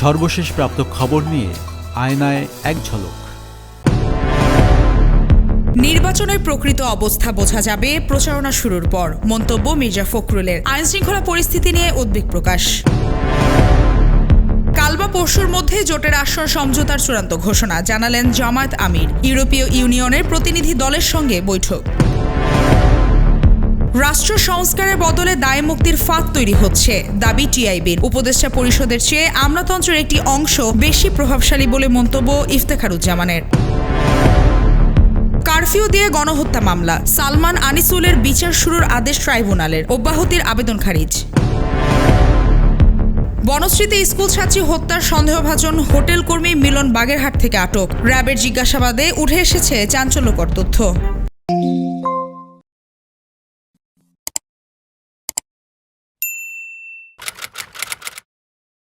সর্বশেষ প্রাপ্ত খবর নিয়ে আয়নায় এক ঝলক। নির্বাচনের প্রকৃত অবস্থা বোঝা যাবে প্রচারণা শুরুর পর, মন্তব্য মির্জা ফখরুলের। আইন শৃঙ্খলা পরিস্থিতি নিয়ে উদ্বেগ প্রকাশ। কাল বা পরশুর মধ্যে জোটের আসন সমঝোতার চূড়ান্ত ঘোষণা, জানালেন জামায়াত আমির। ইউরোপীয় ইউনিয়নের প্রতিনিধি দলের সঙ্গে বৈঠক। রাষ্ট্র সংস্কারের বদলে দায় মুক্তির ফাঁদ তৈরি হচ্ছে, দাবি টিআইবির। উপদেষ্টা পরিষদের চেয়ে আমলাতন্ত্রের একটি অংশ বেশি প্রভাবশালী বলে মন্তব্য ইফতেখারুজ্জামানের। কারফিউ দিয়ে গণহত্যা মামলা, সালমান আনিসুলের বিচার শুরুর আদেশ ট্রাইব্যুনালের, অব্যাহতির আবেদন খারিজ। বনশ্রীতে স্কুল ছাত্রী হত্যার সন্দেহভাজন হোটেল কর্মী মিলন বাগেরহাট থেকে আটক। র্যাবের জিজ্ঞাসাবাদে উঠে এসেছে চাঞ্চল্যকর তথ্য।